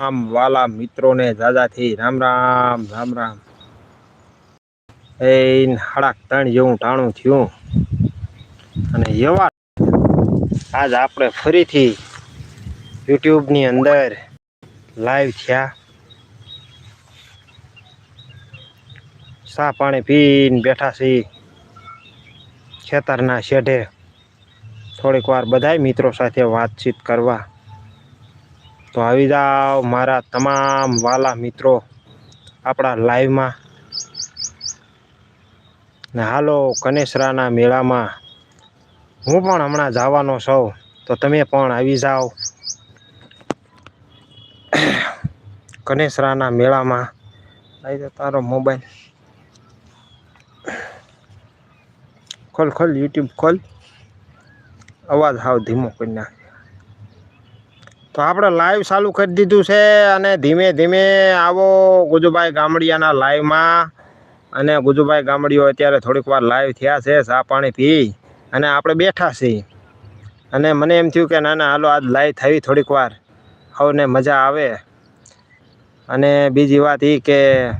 આમ વાલા મિત્રોને જાજાથી રામ રામ રામ રામ. એ હાડાક ત્રણ જેવું ટાણું થયું. અને એવા આજ આપણે ફરીથી યુટ્યુબની અંદર લાઈવ થયા. ચા પાણી પીને બેઠા છીએ. ખેતરના શેઢે થોડીક વાર બધાય મિત્રો સાથે વાતચીત કરવા. તો આવી જાઓ મારા તમામ વાલા મિત્રો આપણા લાઈવમાં. ને હાલો કનેસરાના મેળામાં. હું પણ હમણાં જવાનો છું, તો તમે પણ આવી જાઓ. કનેસરાના મેળામાં. આવી જાઓ તારો મોબાઈલ. ખોલ ખોલ, યુટ્યુબ ખોલ. અવાજ હાવ ધીમો કરી નાખ. તો આપણે લાઈવ ચાલુ કરી દીધું છે અને ધીમે ધીમે આવો ગુજુભાઈ ગામડિયાના લાઈવમાં અને ગુજુભાઈ ગામડીઓ અત્યારે થોડીક વાર લાઈવ થયા છે ચા પાણી પી. અને આપણે બેઠા છીએ. અને મને એમ થયું કે ના ના હાલો આજ લાઈવ થઈ થોડીક વાર. સૌને મજા આવે. અને બીજી વાત એ કે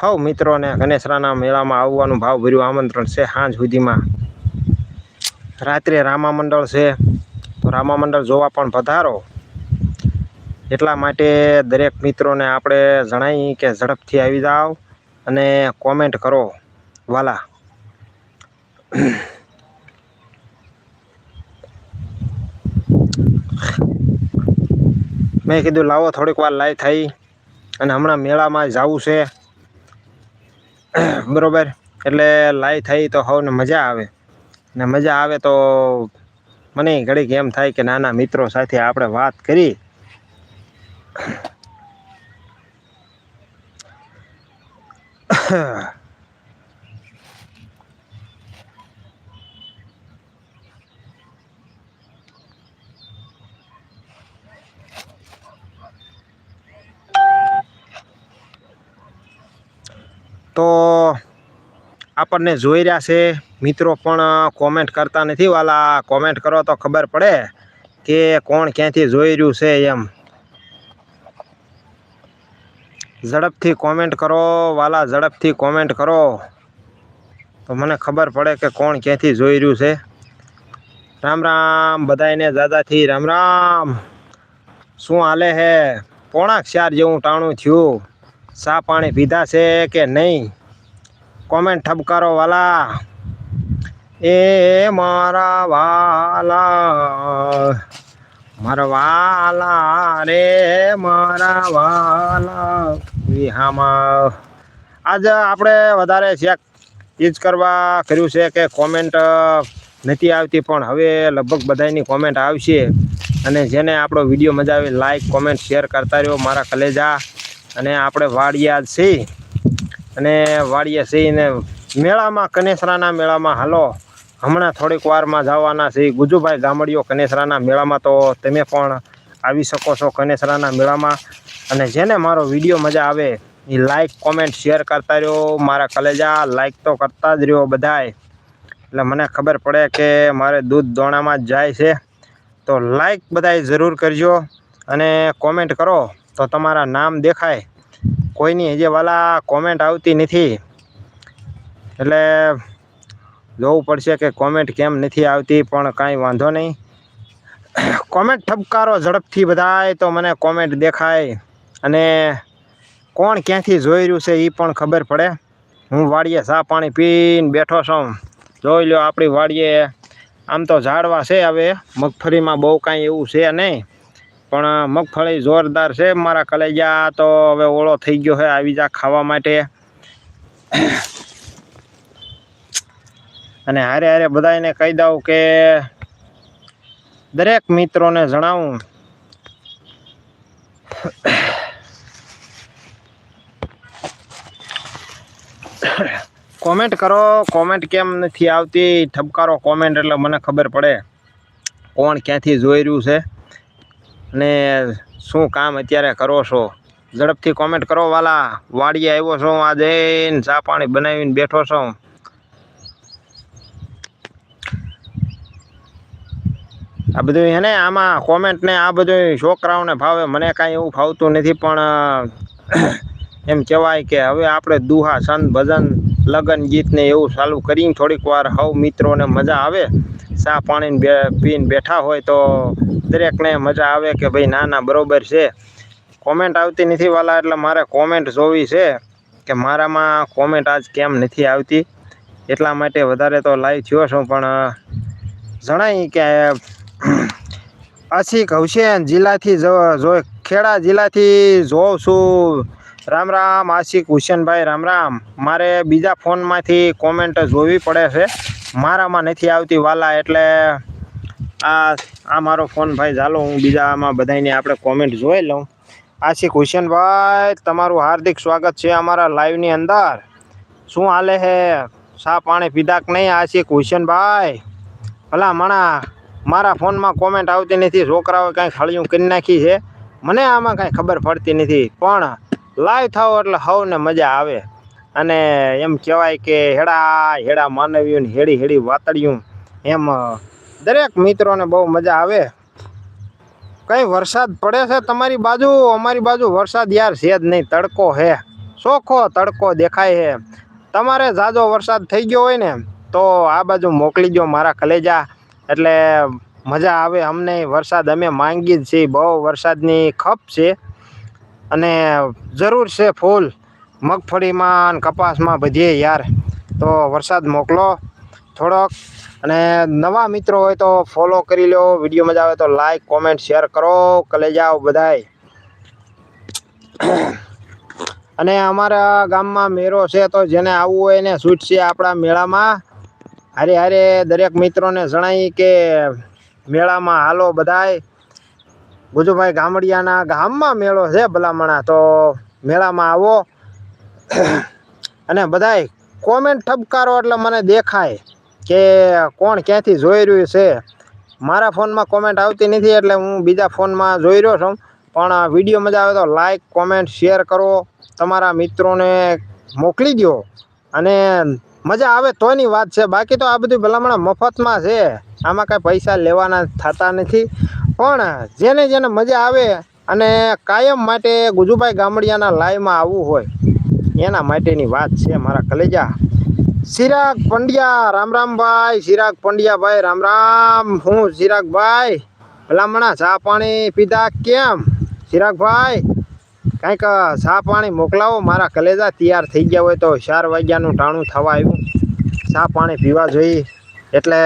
હવ મિત્રોને ગણેશરાના મેળામાં આવવાનું ભાવભર્યું આમંત્રણ છે સાંજ સુધીમાં. રાત્રે રામા મંડળ છે. તો રામા મંડળ જોવા પણ પધારો એટલા માટે દરેક મિત્રોને આપણે જણાવી કે ઝડપથી આવી જાઓ અને કોમેન્ટ કરો. વાલા. મેં કીધું લાવો થોડીક વાર લાઈ થઈ અને હમણાં મેળામાં જવું છે. બરાબર? એટલે લાઈ થઈ તો હવને મજા આવે. ને મજા આવે તો મને ઘડીક એમ થાય કે નાના મિત્રો સાથે આપણે વાત કરી. તો આપણને જોઈ રહ્યા છે. મિત્રો પણ કોમેન્ટ કરતા નથી. વાલા કોમેન્ટ કરો તો ખબર પડે કે કોણ ક્યાંથી જોઈ રહ્યું છે એમ. ઝડપથી કોમેન્ટ કરો, વાલા, ઝડપથી કોમેન્ટ કરો. તો મને ખબર પડે કે કોણ ક્યાંથી જોઈ રહ્યું છે. રામ રામ બધાને દાદાથી રામ રામ. શું હાલે હે? પોણા ચાર જેવું ટાણું થયું. ચા પાણી પીધા છે કે નહીં? કોમેન્ટ ઠપકારો વાલા. એ મારા વાલા. મારા વાલા રે, મારા વાલા. વિહામાં આજે આપણે વધારે ચેક એ જ કરવા કર્યું છે કે કોમેન્ટ નથી આવતી, પણ હવે લગભગ બધાની કોમેન્ટ આવશે. અને જેને આપણો વીડિયો મજા આવે, લાઈક, કોમેન્ટ, શેર કરતા રહ્યો મારા કલેજા. અને આપણે વાડિયા છીએ. અને વાળીએ છીએ ને મેળામાં, કનેસરાના મેળામાં, હાલો, હમણાં થોડીક વારમાં જવાના છે. ગુજુભાઈ ગામડીઓ કનેસરાના મેળામાં તો તમે પણ આવી શકો છો કનેસરાના મેળામાં. અને જેને મારો વીડિયો મજા આવે, એ લાઈક કોમેન્ટ શેર કરતા રહ્યો. મારા કલેજા લાઇક તો કરતા જ રહ્યો બધાય. એટલે મને ખબર પડે કે મારે દૂધ દોણામાં જ જાય છે. તો લાઈક બધાય જરૂર કરજો અને કોમેન્ટ કરો તો તમારા નામ દેખાય. કોઈની હજી વાલા કોમેન્ટ આવતી નથી. એટલે જોવું પડશે કે કોમેન્ટ કેમ નથી આવતી, પણ કાંઈ વાંધો નહીં. કોમેન્ટ ઠપકારો ઝડપથી બધાય તો મને કોમેન્ટ દેખાય. અને કોણ ક્યાંથી જોઈ રહ્યું છે એ પણ ખબર પડે. હું વાડીએ ચા પાણી પીને બેઠો છું. જોઈ લો આપણી વાડીએ આમ તો ઝાડવા છે હવે. મગફળીમાં બહુ કાંઈ એવું છે નહીં. પણ મગફળી જોરદાર છે મારા કલેજા, તો હવે ઓળો થઈ ગયો છે, આવી જા ખાવા માટે. અને હારે હારે બધાને કહી દઉં કે દરેક મિત્રોને જણાવું. કોમેન્ટ કરો, કોમેન્ટ કેમ નથી આવતી? ઠપકારો કોમેન્ટ એટલે મને ખબર પડે. કોણ ક્યાંથી જોઈ રહ્યું છે? ને શું કામ અત્યારે કરો છો? ઝડપથી કોમેન્ટ કરો, વાલા. વાડીએ આવ્યો છો, આ જઈને ચા પાણી બનાવીને બેઠો છું. આ બધું હે ને, આમાં કોમેન્ટ ને આ બધું છોકરાઓને ભાવે. મને કાંઈ એવું ફાવતું નથી, પણ એમ કહેવાય કે હવે આપણે દુહા, સંત ભજન, લગ્ન ગીતને એવું ચાલુ કરીને થોડીક વાર હવ મિત્રોને મજા આવે. ચા પાણી પીને બેઠા હોય તો દરેકને મજા આવે કે ભાઈ ના ના બરોબર છે. કોમેન્ટ આવતી નથી વાલા, એટલે મારે કોમેન્ટ જોવી છે કે મારામાં કોમેન્ટ આજ કેમ નથી આવતી? એટલા માટે વધારે તો લાઈવ થયો છું, પણ જણાય કે આશિક હુસેન જિલ્લાથી જો ખેડા જિલ્લાથી જોઉં છું. રામ રામ, આશિક હુસેનભાઈ, રામ રામ. મારે બીજા ફોનમાંથી કોમેન્ટ જોવી પડે છે. મારામાં નથી આવતી વાલા, એટલે આ આ મારો ફોન ભાઈ, ચાલો હું બીજામાં બધાને આપણે કોમેન્ટ જોઈ લઉં. આશિક હુસેનભાઈ તમારું હાર્દિક સ્વાગત છે અમારા લાઈવની અંદર. શું હાલે હે? સા પાણી પીધા કે નહીં? આશિક હુસેનભાઈ ભલા મણા, મારા ફોનમાં કોમેન્ટ આવતી નથી, છોકરાઓએ કાંઈ ખળિયું કરી નાખી છે. મને આમાં કાંઈ ખબર પડતી નથી. પણ લાઈવ થાવ એટલે હવને મજા આવે. અને એમ કહેવાય કે હેડા હેડા માનવીઓને હેડી હેડી વાતડિયું. એમ દરેક મિત્રોને બહુ મજા આવે. કઈ વરસાદ પડે છે તમારી બાજુ? અમારી બાજુ વરસાદ યાર છે જ નહીં, તડકો હે ચોખ્ખો તડકો દેખાય છે. તમારે ઝાઝો વરસાદ થઈ ગયો હોય ને, તો આ બાજુ મોકલી દો મારા કલેજા. એટલે મજા આવે અમને, વરસાદ અમે માંગી જ છીએ. બહુ વરસાદની ખપ છે. અને જરૂર છે ફૂલ. મગફળીમાં કપાસમાં બધીએ યાર. તો વરસાદ મોકલો થોડોક અને નવા મિત્રો હોય તો ફોલો કરી લો વીડિયો મજા આવે તો લાઈક કોમેન્ટ શેર કરો. કલે જાઓ બધાય. અને અમારા ગામમાં મેળો છે તો જેને આવવું હોય એને છે આપણા મેળામાં. હારે હારે દરેક મિત્રોને જણાવી કે મેળામાં હાલો બધાય. ગુજુભાઈ ગામડિયાના ગામમાં મેળો છે ભલામણા. તો મેળામાં આવો. અને બધાય કોમેન્ટ ઠપકારો એટલે મને દેખાય કે કોણ ક્યાંથી જોઈ રહ્યું છે. મારા ફોનમાં કોમેન્ટ આવતી નથી એટલે હું બીજા ફોનમાં જોઈ રહ્યો છું. પણ વીડિયો મજા આવે તો લાઈક કોમેન્ટ શેર કરો. તમારા મિત્રોને મોકલી દો અને મજા આવે તોની વાત છે. બાકી તો આ બધું ભલામણ મફતમાં છે. આમાં કાંઈ પૈસા લેવાના થતા નથી. પણ જેને જેને મજા આવે અને કાયમ માટે ગુજુભાઈ ગામડિયાના લાઈવમાં આવવું હોય એના માટેની વાત છે મારા કલેજા. ચિરાગ પંડ્યા, રામ રામભાઈ ચિરાગ પંડ્યાભાઈ રામ રામ. હું ચિરાગભાઈ ભલામણા, ચા પાણી પીધા કેમ? ચિરાગભાઈ કાંઈક ચા પાણી મોકલાવો. મારા કલેજા તૈયાર થઈ ગયા હોય તો ચાર વાગ્યાનું ટાણું થવા આવ્યું. ચા પાણી પીવા જોઈએ. એટલે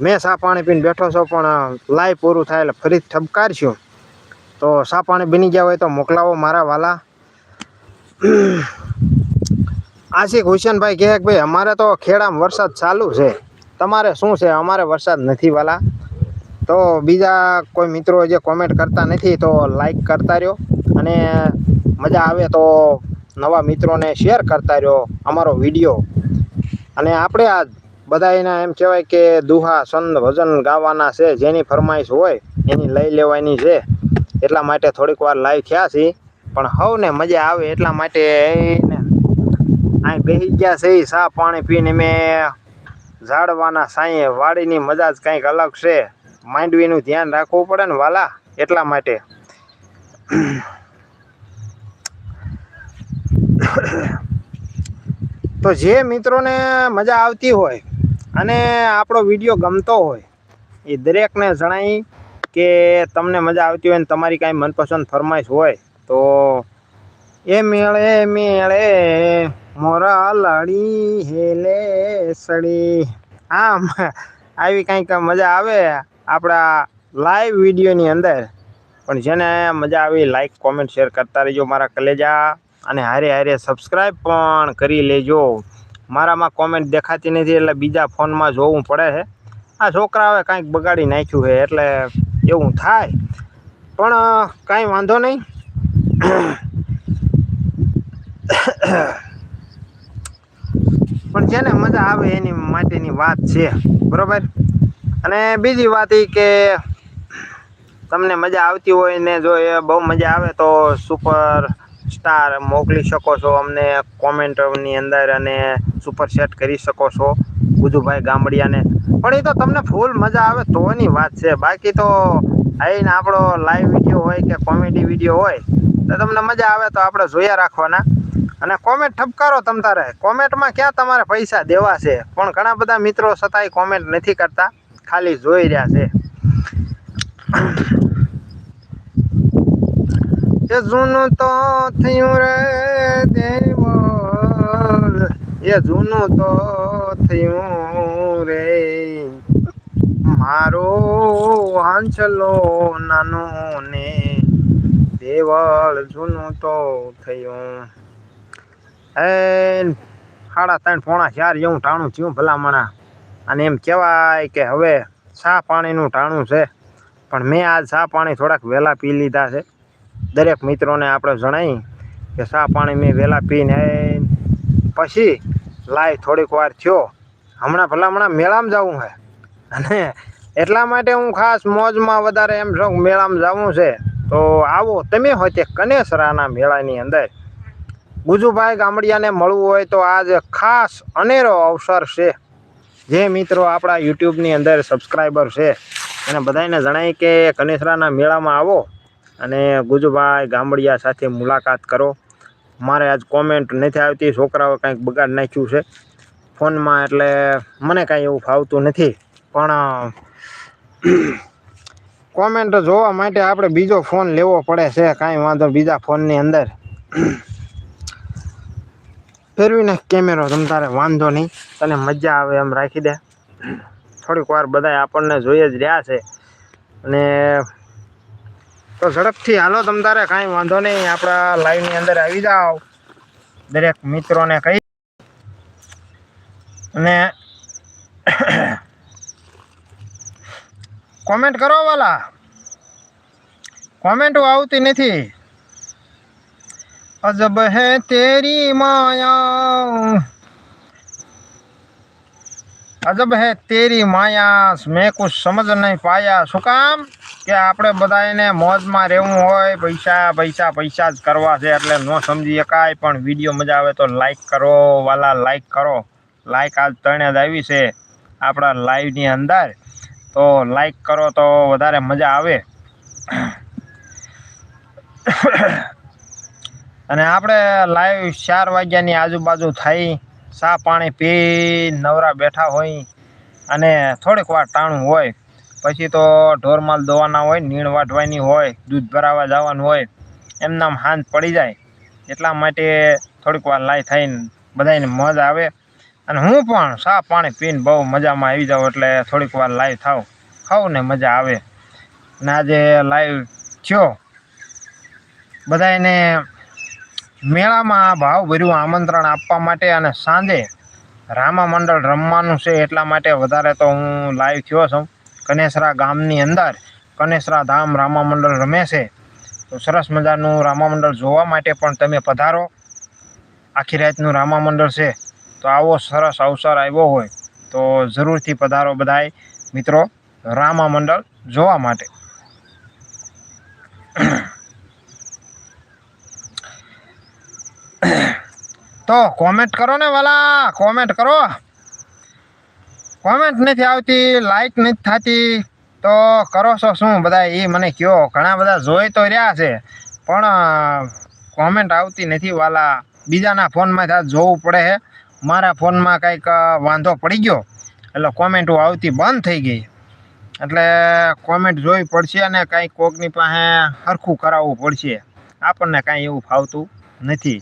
મેં ચા પાણી પીને બેઠો છો, પણ લાઈવ પૂરું થાય એટલે ફરી ઠબકારશું તો ચા પાણી બની ગયા હોય તો મોકલાવો મારા વાલા. આશિક હુસેનભાઈ કહે ભાઈ, અમારે તો ખેડામાં વરસાદ ચાલુ છે. તમારે શું છે? અમારે વરસાદ નથી વાલા. તો બીજા કોઈ મિત્રો જે કોમેન્ટ કરતા નથી, તો લાઈક કરતા રહ્યો. અને મજા આવે તો નવા મિત્રોને શેર કરતા રહ્યો અમારો વીડિયો અને આપણે આ બધા એમ કહેવાય કે દુહા, સંદ, ભજન ગાવાના છે. જેની ફરમાઈશ હોય, એની લઈ લેવાની છે. એટલા માટે થોડીક વાર લાઈવ થયા છીએ. પણ હવને મજા આવે એટલા માટે અહીં બેસી ગયા છે. ચા પાણી પીને મેં ઝાડવાના સાંયે વાડીની મજા જ કંઈક અલગ છે. માંડવીનું ધ્યાન રાખવું પડે ને વાલા, એટલા માટે. તો જે મિત્રોને મજા આવતી હોય અને આપણો વીડિયો ગમતો હોય, એ દરેકને જણાવી કે તમને મજા આવતી હોય ને તમારી કાંઈ મનપસંદ ફરમાઈશ હોય તો એ મેળે મેળે, મોરા લડી, હેલે સડી. આમ આવી કંઈક મજા આવે આપણા લાઈવ વિડીયોની અંદર. પણ જેને મજા આવી લાઈક કોમેન્ટ શેર કરતા રહેજો મારા કલેજા. અને હારે હારે સબસ્ક્રાઈબ પણ કરી લેજો. મારામાં કોમેન્ટ દેખાતી નથી એટલે બીજા ફોનમાં જોવું પડે છે. આ છોકરાઓએ કાંઈક બગાડી નાખ્યું છે એટલે એવું થાય. પણ કાંઈ વાંધો નહીં. પણ જેને મજા આવે એની માટેની વાત છે, બરોબર? અને બીજી વાત એ કે તમને મજા આવતી હોય ને જો એ બહુ મજા આવે તો સુપર સ્ટાર મોકલી શકો છો અમને કોમેન્ટની અંદર અને સુપર સેટ કરી શકો છો, ગુજુભાઈ ગામડિયાને. પણ એ તો તમને ફૂલ મજા આવે તોની વાત છે. બાકી તો આવીને આપણો લાઈવ વીડિયો હોય કે કોમેડી વીડિયો હોય તો તમને મજા આવે તો આપણે જોયા રાખવાના. અને કોમેન્ટ ઠપકારો તમ તારે. કોમેન્ટમાં ક્યાં તમારે પૈસા દેવા છે? પણ ઘણા બધા મિત્રો છતાંય કોમેન્ટ નથી કરતા. ખાલી જોઈ રહ્યા છે. એ જૂનું તો થયું રે દેવલ એ જૂનું તો થયું રે. મારો હાંચલો નાનો ને દેવળ જૂનું તો થયું. એ સાડા ત્રણ પોણા ચાર જેવું ટાણું થયું ભલામણા. અને એમ કહેવાય કે હવે સા પાણીનું ટાણું છે. પણ મેં આજ સા પાણી થોડાક વહેલા પી લીધા છે. દરેક મિત્રોને આપણે જણાવી કે સા પાણી મેં વહેલા પીને પછી લાઈ થોડીક વાર થયો. હમણાં ભલામણા મેળામાં જવું છે. અને એટલા માટે હું ખાસ મોજમાં વધારે એમ છું મેળામાં જવું છે. તો આવો, તમે હોય તે કનેસરાના મેળાની અંદર. ગુજુભાઈ ગામડિયાને મળવું હોય તો આજ ખાસ અનેરો અવસર છે. જે મિત્રો આપણા યુટ્યુબની અંદર સબસ્ક્રાઈબર છે. એને બધાને જણાય કે કનેસરાના મેળામાં આવો અને ગુજુભાઈ ગામડિયા સાથે મુલાકાત કરો. મારે આજ કોમેન્ટ નથી આવતી, છોકરાઓ કંઈક બગાડ નાખ્યું છે. ફોનમાં એટલે મને કાંઈ એવું ફાવતું નથી. પણ કોમેન્ટ જોવા માટે આપણે બીજો ફોન લેવો પડે છે, કાંઈ વાંધો બીજા ફોનની અંદર. ફેરવીને કેમેરો તમ તારે વાંધો નહીં, તને મજા આવે એમ રાખી દે. થોડીક વાર બધા આપણને જોઈએ જ રહ્યા છે. અને તો ઝડપથી હાલો તમ તારે, કાંઈ વાંધો નહીં, આપણા લાઈવની અંદર આવી જાઓ. દરેક મિત્રોને કહી. અને કોમેન્ટ કરો વાલા. કોમેન્ટો આવતી નથી. અજબ હે તેરી માયા. અજબ હે તેરી માયા. મેં કુછ સમજ નહીં પાયા. શું કામ? કે આપણે બધાને મોજમાં રહેવું હોય, પૈસા પૈસા પૈસા જ કરવા છે. એટલે ન સમજી શકાય, પણ વીડિયો મજા આવે તો લાઈક કરો વાલા લાઈક કરો. લાઈક આજ ત્રણે જ આવી છે. આપણા લાઈવની અંદર. તો લાઈક કરો તો વધારે મજા આવે. અને આપણે લાઈવ ચાર વાગ્યાની આજુબાજુ થઈ ચા પાણી પી, નવરા બેઠા હોય અને થોડીક વાર ટાણું હોય. પછી તો ઢોરમાલ દોવાના હોય, નીણ વાટવાની હોય, દૂધ ભરાવા જવાનું હોય, એમનામ હાંજ પડી જાય. એટલા માટે થોડીક વાર લાઈ થઈને બધાને મજા આવે. અને હું પણ ચા પાણી પીને બહુ મજામાં આવી જાઉં એટલે થોડીક વાર લાઈવ થાવ ખાવ ને મજા આવે. ને આજે લાઈવ થયો. બધાને મેળામાં ભાવભર્યું આમંત્રણ આપવા માટે અને સાંજે રામા મંડળ રમવાનું છે એટલા માટે વધારે તો હું લાઈવ થયો છું. કનેસરા ગામની અંદર કનેસરા ધામ રામા મંડળ રમે છે. તો સરસ મજાનું રામા મંડળ જોવા માટે પણ તમે પધારો. આખી રાતનું રામા મંડળ છે. તો આવો સરસ અવસર આવ્યો હોય તો જરૂરથી પધારો બધાય મિત્રો રામા મંડળ જોવા માટે. તો કોમેન્ટ કરો ને વાલા કોમેન્ટ કરો. કોમેન્ટ નથી આવતી લાઈક નથી થતી, તો કરો છો શું બધા એ મને કહો ઘણા બધા જોઈ તો રહ્યા છે, પણ કોમેન્ટ આવતી નથી વાલા. બીજાના ફોનમાં જોવું પડે છે મારા ફોનમાં કંઈક વાંધો પડી ગયો, એટલે કોમેન્ટો આવતી બંધ થઈ ગઈ. એટલે કોમેન્ટ જોવી પડશે અને કાંઈ કોકની પાસે સરખું કરાવવું પડશે. આપણને કાંઈ એવું ફાવતું નથી.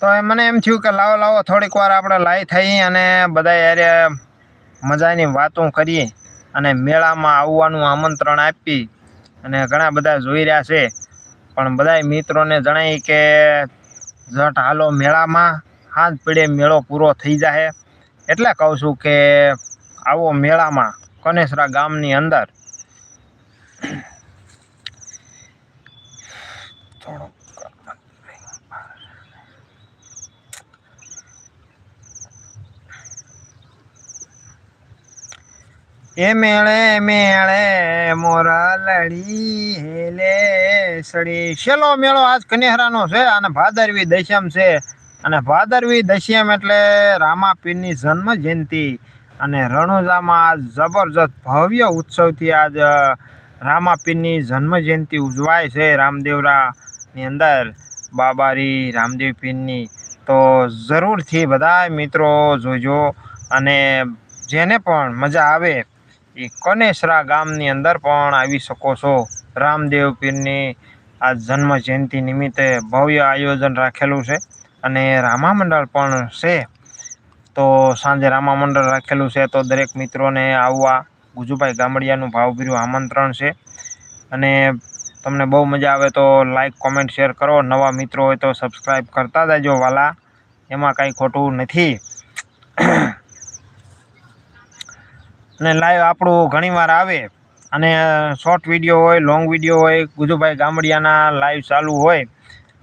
તો મને એમ થયું કે લાવો લાવો, થોડીક વાર આપણે લાઈ થઈ અને બધા યારે મજાની વાતો કરીએ. અને મેળામાં આવવાનું આમંત્રણ આપી અને ઘણા બધા જોઈ રહ્યા છે. પણ બધા મિત્રોને જણાવી કે જટ હાલો મેળામાં હાથ પીડે મેળો પૂરો થઈ જાય એટલે કહું છું કે આવો મેળામાં કનેસરા ગામની અંદર. થોડો એ મેળે મેળે, મોરા લડી હેલે સડી. છેલ્લો મેળો આજ કનેહરાનો છે અને ભાદરવી દશમ છે. અને ભાદરવી દશમ એટલે રામાપીરની જન્મ જયંતિ અને રણુજામાં આજ જબરજસ્ત ભવ્ય ઉત્સવથી આજ રામાપીરની જન્મ જયંતિ ઉજવાય છે રામદેવરાની અંદર. બાબારી રામદેવ પીરની. તો જરૂરથી બધા મિત્રો જોજો અને જેને પણ મજા આવે કનેસરા ગામની અંદર પણ આવી શકો છો. રામદેવ પીરની આ જન્મ જયંતિ નિમિત્તે ભવ્ય આયોજન રાખેલું છે અને રામા મંડળ પણ છે. તો સાંજે રામા મંડળ રાખેલું છે તો દરેક મિત્રોને આવવા ગુજુભાઈ ગામડિયાનું ભાવભીરું આમંત્રણ છે. અને તમને બહુ મજા આવે તો લાઈક, કોમેન્ટ, શેર કરો. નવા મિત્રો હોય તો સબસ્ક્રાઈબ કરતા જજો વાલા. એમાં કાંઈ ખોટું નથી. અને લાઈવ આપણું ઘણીવાર આવે અને શોર્ટ વિડીયો હોય લોંગ વિડીયો હોય ગુજુભાઈ ગામડિયાના લાઈવ ચાલુ હોય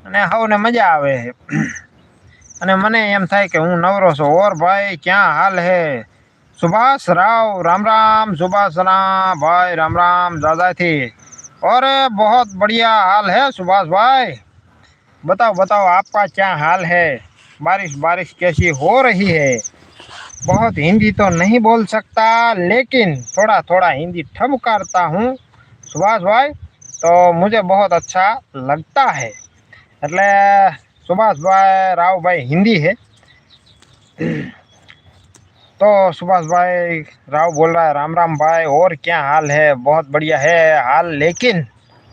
અને સૌને મજા આવે અને મને એમ થાય કે હું નવરો છું ઓર ભાઈ ક્યાં હાલ હે सुभाष राव राम राम सुभाष राम भाई राम राम दादाथी और बहुत बढ़िया हाल है सुभाष भाई बताओ बताओ आपका क्या हाल है बारिश बारिश कैसी हो रही है बहुत हिंदी तो नहीं बोल सकता लेकिन थोड़ा थोड़ा हिंदी ठमकारता हूँ सुभाष भाई तो मुझे बहुत अच्छा लगता है એટલે સુભાષભાઈ રાવભાઈ હિન્દી है तो सुभाष भाई राव बोल रहा है राम राम भाई और क्या हाल है बहुत बढ़िया है हाल लेकिन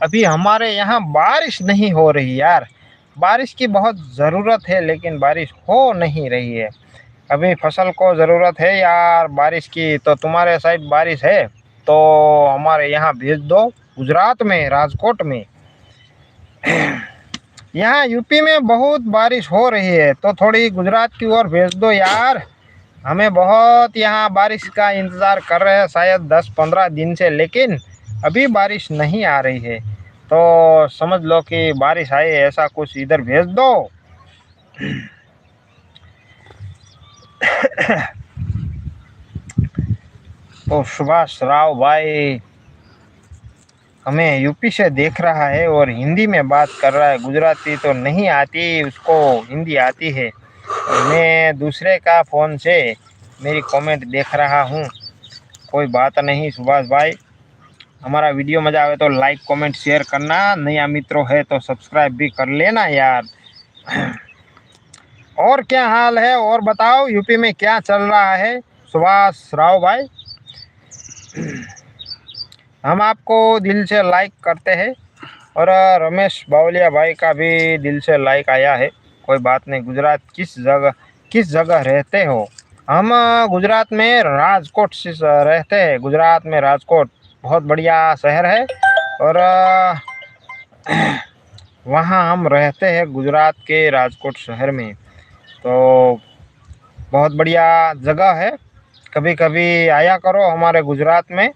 अभी हमारे यहाँ बारिश नहीं हो रही यार बारिश की बहुत ज़रूरत है लेकिन बारिश हो नहीं रही है अभी फ़सल को ज़रूरत है यार बारिश की तो तुम्हारे साइड बारिश है तो हमारे यहाँ भेज दो गुजरात में, राजकोट में। यहाँ यूपी में बहुत बारिश हो रही है तो थोड़ी गुजरात की ओर भेज दो यार। हमें बहुत यहाँ बारिश का इंतज़ार कर रहे हैं, शायद दस पंद्रह दिन से, लेकिन अभी बारिश नहीं आ रही है। तो समझ लो कि बारिश आए, ऐसा कुछ इधर भेज दो। तो सुभाष राव भाई। हमें यूपी से देख रहा है और हिंदी में बात कर रहा है। गुजराती तो नहीं आती, उसको हिंदी आती है। मैं दूसरे का फ़ोन से मेरी कमेंट देख रहा हूँ। कोई बात नहीं, सुभाष भाई। हमारा वीडियो मज़ा आवे तो लाइक कमेंट शेयर करना। नया मित्रों है तो सब्सक्राइब भी कर लेना यार। और क्या हाल है? और बताओ, यूपी में क्या चल रहा है? सुभाष राव भाई। हम आपको दिल से लाइक करते हैं। और, रमेश बावलिया भाई का भी दिल से लाइक आया है। कोई बात नहीं, गुजरात किस जगह किस जगह रहते हो? हम, गुजरात में राजकोट से, रहते हैं। गुजरात में राजकोट बहुत बढ़िया शहर है। और, वहाँ हम रहते हैं गुजरात के राजकोट शहर में। तो बहुत बढ़िया जगह है। कभी कभी आया करो हमारे गुजरात में।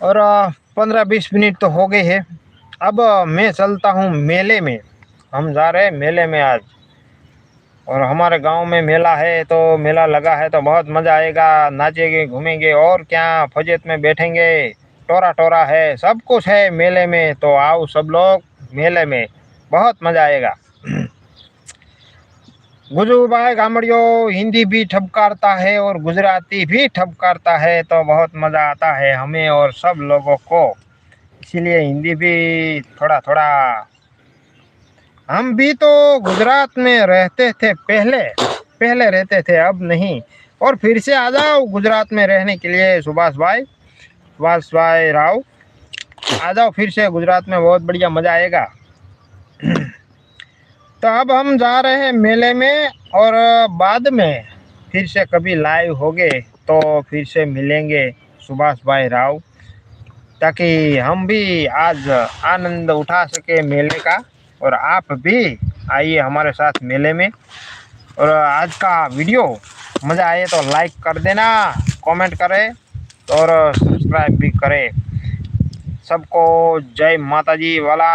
और पंद्रह बीस मिनट तो हो गए हैं। अब मैं चलता हूँ मेले में। हम जा रहे हैं मेले में आज। और हमारे गाँव में मेला है तो मेला लगा है तो बहुत मज़ा आएगा। नाचेंगे, घूमेंगे और क्या फजेत में बैठेंगे। टोरा टोरा है, सब कुछ है मेले में। तो आओ सब लोग मेले में। बहुत मज़ा आएगा। गुजू भाई गामड़ियो, हिंदी भी ठपकारता है और गुजराती भी ठपकारता है तो बहुत मज़ा आता है हमें और सब लोगों को। इसीलिए हिंदी भी थोड़ा थोड़ा। हम भी तो गुजरात में रहते थे पहले पहले रहते थे, अब नहीं। और फिर से आ जाओ गुजरात में रहने के लिए, सुभाष भाई सुभाष भाई राव। आ जाओ फिर से गुजरात में, बहुत बढ़िया मज़ा आएगा। तो अब हम जा रहे हैं मेले में और बाद में फिर से कभी लाइव होंगे तो फिर से मिलेंगे सुभाष भाई राव, ताकि हम भी आज आनंद उठा सके मेले का और आप भी आइए हमारे साथ मेले में। और आज का वीडियो, मज़ा आए तो लाइक कर देना कमेंट करें और सब्सक्राइब भी करें। सबको जय माता जी वाला।